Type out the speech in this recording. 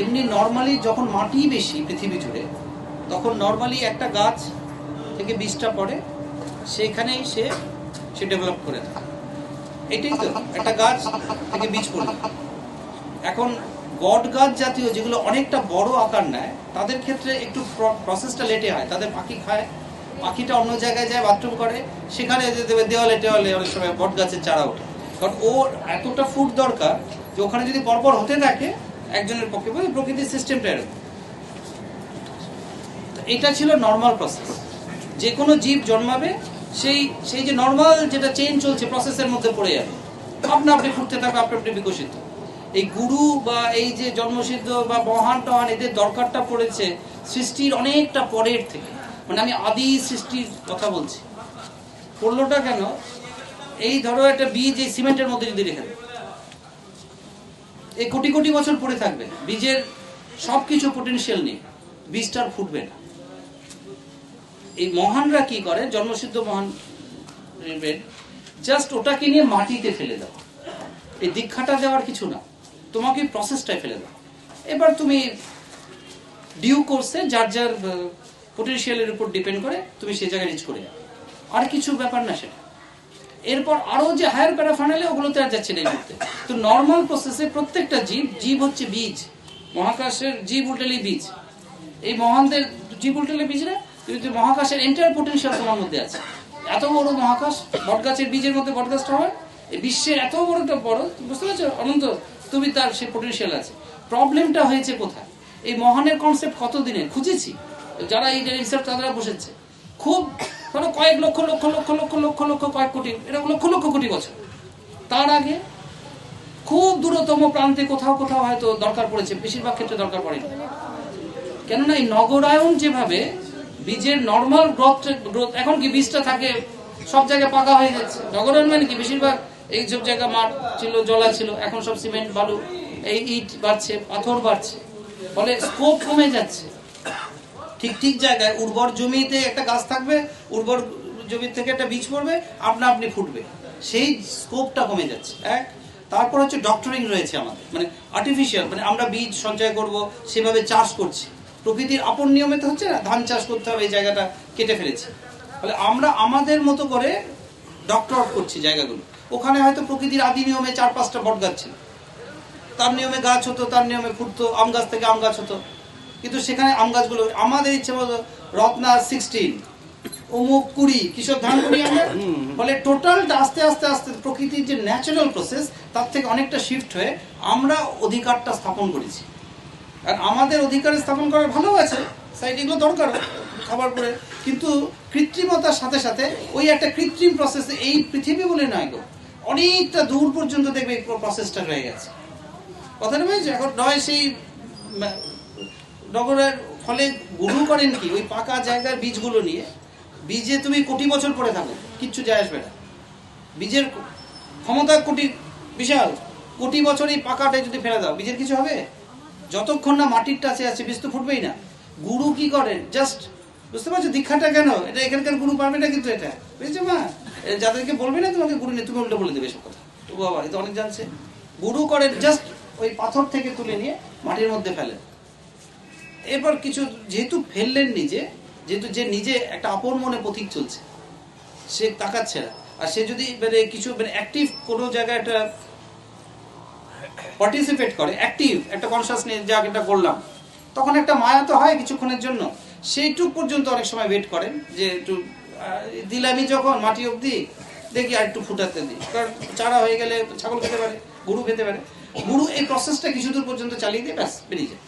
এমনি নর্মালি যখন মাটি বেশি পৃথিবী জুড়ে, তখন নর্মালি একটা গাছ থেকে বীজটা পড়ে, সেখানেই সে সে ডেভেলপ করে থাকে। এটাই তো, একটা গাছ থেকে বীজ পড়ে। এখন বট গাছ জাতীয় যেগুলো অনেকটা বড় আকার নেয়, তাদের ক্ষেত্রে একটু প্রসেসটা লেটে হয়। তাদের পাখি খায়, পাখিটা অন্য জায়গায় যায় বাথরুম করে, সেখানে দেওয়ালে টেওয়ালে অনেক সময় বট গাছের চারা ওঠে। কারণ ওর এতটা ফুড দরকার যে ওখানে যদি পরপর হতে থাকে একজনের পক্ষে বলে প্রকৃতির সিস্টেমটা এরকম। এটা ছিল নর্মাল প্রসেস যে কোনো জীব জন্মাবে, সেই সেই যে নর্মাল যেটা চেঞ্জ চলছে প্রসেসের মধ্যে পড়ে যাবে। আপনা আপনি ফুটতে থাকবে আপনি আপনি বিকশিত। এই গুরু বা এই যে জন্মসিদ্ধ বা মহান টহান এদের দরকারটা পড়েছে সৃষ্টির অনেকটা পরের থেকে। মানে আমি আদি সৃষ্টির কথা বলছি। পড়লোটা কেন? এই ধরো একটা বীজ এই সিমেন্টের মধ্যে যদি রেখে দেয় এই কোটি কোটি বছর পড়ে থাকবে। বীজের সব কিছু পোটেনশিয়াল নেই বীজটার ফুটবে না। এই মহানরা কি করে? জন্মসিদ্ধ মহান জাস্ট ওটাকে নিয়ে মাটিতে ফেলে দাও। এই দীক্ষাটা দেওয়ার কিছু না। তোমাকে প্রসেসটাই ফেলে দাও। এবার তুমি ডিউ কোর্সে যার যার পোটেনশিয়ালের উপর ডিপেন্ড করে, তুমি সেই জায়গায় রিচ করে যাবে আর কিছু ব্যাপার না সেটা। এরপর আরও যে হায়ার প্যারাফানালে ওগুলোতে আর যাচ্ছে না মুহূর্তে। তো নর্মাল প্রসেসে প্রত্যেকটা জীব জীব হচ্ছে বীজ। মহাকাশের জীব উল্টেলি বীজ। এই মহানদের জীব উল্টেলে বীজ না, কিন্তু মহাকাশের এন্টায়ার পোটেনশিয়াল তোমার মধ্যে আছে। এত বড় মহাকাশ, বটগাছের বীজের মধ্যে বটগাছটা হয়, এই বিশ্বের এত বড়টা বড়, বুঝতে পারছ? অনন্ত তুমি তার সে পোটেনশিয়াল আছে। প্রবলেমটা হয়েছে কোথায়? এই মহানের কনসেপ্ট কত দিনের খুঁজেছি। যারা এই রিসার্চ তারা বসেছে। খুব ধরো কয়েক লক্ষ লক্ষ লক্ষ লক্ষ লক্ষ লক্ষ কয়েক কোটি এরকম লক্ষ লক্ষ কোটি বছর। তার আগে খুব দূরতম প্রান্তে কোথাও কোথাও হয়তো দরকার পড়েছে, বেশিরভাগ ক্ষেত্রে দরকার পড়েনি। কেননা এই নগরায়ন যেভাবে বীজের নর্মাল গ্রোথ গ্রোথ এখন কি বীজটা থাকে, সব জায়গায় পাকা হয়ে যাচ্ছে। নগরায়ন মানে কি? বেশিরভাগ এই সব জায়গা মাঠ ছিল, জলা ছিল এখন সব সিমেন্ট বালু, এই ইট বাড়ছে, পাথর বাড়ছে। ফলে স্কোপ কমে যাচ্ছে। ঠিক ঠিক জায়গায় উর্বর জমিতে একটা গাছ থাকবে, উর্বর জমি থেকে একটা বীজ পড়বে, আপনা আপনি ফুটবে। সেই স্কোপটা কমে যাচ্ছে, এক। তারপর হচ্ছে ডক্টরিং রয়েছে আমাদের মানে আর্টিফিশিয়াল মানে আমরা বীজ সঞ্চয় করব, সেভাবে চাষ করছি। প্রকৃতির আপন নিয়মে তো হচ্ছে না, ধান চাষ করতে হবে, এই জায়গাটা কেটে ফেলেছি। ফলে আমরা আমাদের মতো করে ডক্টর করছি জায়গাগুলো। ওখানে হয়তো প্রকৃতির আদি নিয়মে চার পাঁচটা বট গাছ ছিল। তার নিয়মে গাছ হতো, তার নিয়মে ফুটতো, আম গাছ থেকে আম গাছ হতো। কিন্তু সেখানে আম গাছগুলো আমাদের ইচ্ছে মতো রত্না সিক্সটিন অমুক কুড়ি কিশোর ধান করি আমরা ফলে টোটালটা আস্তে আস্তে আস্তে প্রকৃতির যে ন্যাচারাল প্রসেস তার থেকে অনেকটা শিফট হয়ে আমরা অধিকারটা স্থাপন করেছি। আর আমাদের অধিকার স্থাপন করার ভালো আছে সাইড এগুলো দরকার খাবার পরে। কিন্তু কৃত্রিমতার সাথে সাথে ওই একটা কৃত্রিম প্রসেসে এই পৃথিবী বলে নয় গো অনেকটা দূর পর্যন্ত দেখবে প্রসেসটা রয়ে গেছে। কথাটা বুঝেছ? এখন নয় সেই নগরের ফলে গুরু করেন কি? ওই পাকা জায়গার বীজগুলো নিয়ে, বীজে তুমি কোটি বছর পরে থাকো, কিচ্ছু যায় আসবে না। বীজের ক্ষমতা কোটি, বিশাল। কোটি বছর এই পাকাটায় যদি ফেলে দাও, বীজের কিছু হবে? যতক্ষণ না মাটির টাচে আছে, বীজ তো ফুটবেই না। গুরু কি করেন? জাস্ট, বুঝতে পারছ দীক্ষাটা কেন? এটা এখানকার গুরু পারবে না কিন্তু এটা। বুঝেছ মা? যাদেরকে বলবে না তোমাকে গুরু নেই, তুমি উল্টো বলে দেবে সব কথা। তো বাবা এটা অনেক জানছে। গুরু করেন, জাস্ট ওই পাথর থেকে তুলে নিয়ে মাটির মধ্যে ফেলেন। এরপর কিছু যেহেতু ফেললেন নিজে, যেহেতু যে নিজে একটা আপন মনে পথিক চলছে, সে তাকাচ্ছে না। আর সে যদি মানে কিছু মানে অ্যাক্টিভ কোনো জায়গায় একটা পার্টিসিপেট করে অ্যাক্টিভ একটা কনসাস নিয়ে যা এটা করলাম, তখন একটা মায়া তো হয় কিছুক্ষণের জন্য। সেইটুক পর্যন্ত অনেক সময় ওয়েট করেন যে একটু দিলামি যখন মাটি অবধি, দেখি আর একটু ফুটাতে দিই কারণ চারা হয়ে গেলে ছাগল খেতে পারে, গরু খেতে পারে। গরু এই প্রসেসটা কিছু দূর পর্যন্ত চালিয়ে দিয়ে ব্যাস, বেরিয়ে যায়।